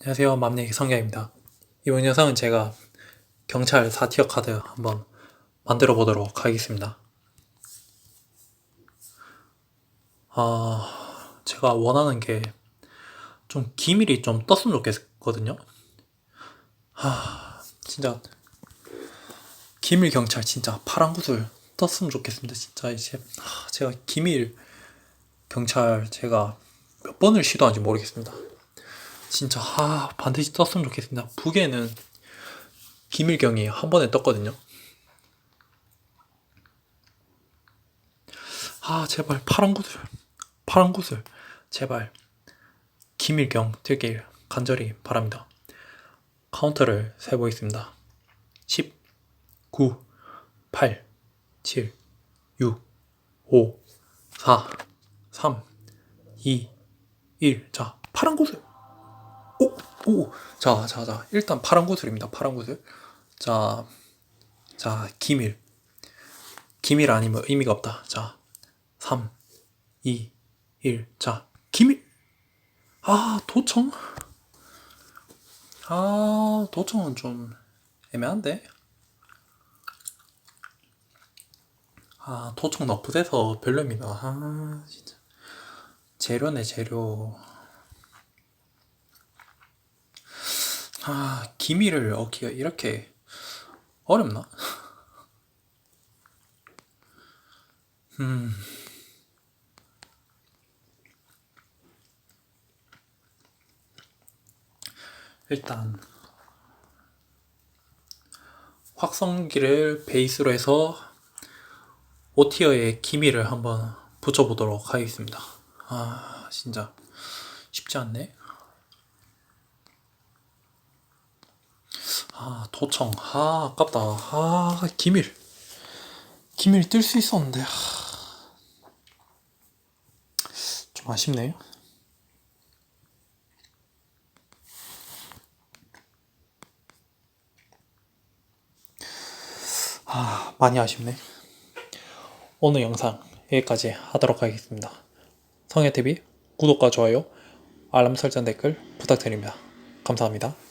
안녕하세요. 맘내기 성경입니다. 이번 영상은 제가 경찰 4티어 카드 한번 만들어 보도록 하겠습니다. 아, 제가 원하는 게 좀 기밀이 좀 떴으면 좋겠거든요. 아, 진짜 기밀 경찰 진짜 파란 구슬 떴으면 좋겠습니다. 진짜 이제 아, 제가 기밀 경찰 제가 몇 번을 시도한지 모르겠습니다. 진짜 아 반드시 떴으면 좋겠습니다. 북에는 김일경이 한 번에 떴거든요. 아 제발 파란 구슬 파란 구슬 제발 김일경 되길 간절히 바랍니다. 카운터를 세보겠습니다. 10, 9, 8, 7, 6, 5, 4, 3, 2, 1. 자, 파란 구슬. 오, 오. 자, 자, 자. 일단 파란 구슬입니다. 파란 구슬. 자, 자, 기밀. 기밀 아니면 의미가 없다. 자, 3, 2, 1. 자, 기밀. 아, 도청. 아, 도청은 좀 애매한데. 아, 도청 너프돼서 별로입니다. 아, 진짜. 재료네, 재료. 아, 기밀을 얻기가 이렇게 어렵나? 음. 일단 확성기를 베이스로 해서 5티어의 기밀을 한번 붙여보도록 하겠습니다. 아, 진짜 쉽지 않네. 아, 도청. 아, 아깝다. 아, 기밀. 기밀 뜰 수 있었는데. 아, 좀 아쉽네요. 아, 많이 아쉽네. 오늘 영상 여기까지 하도록 하겠습니다. 성혜TV 구독과 좋아요, 알람 설정 댓글 부탁드립니다. 감사합니다.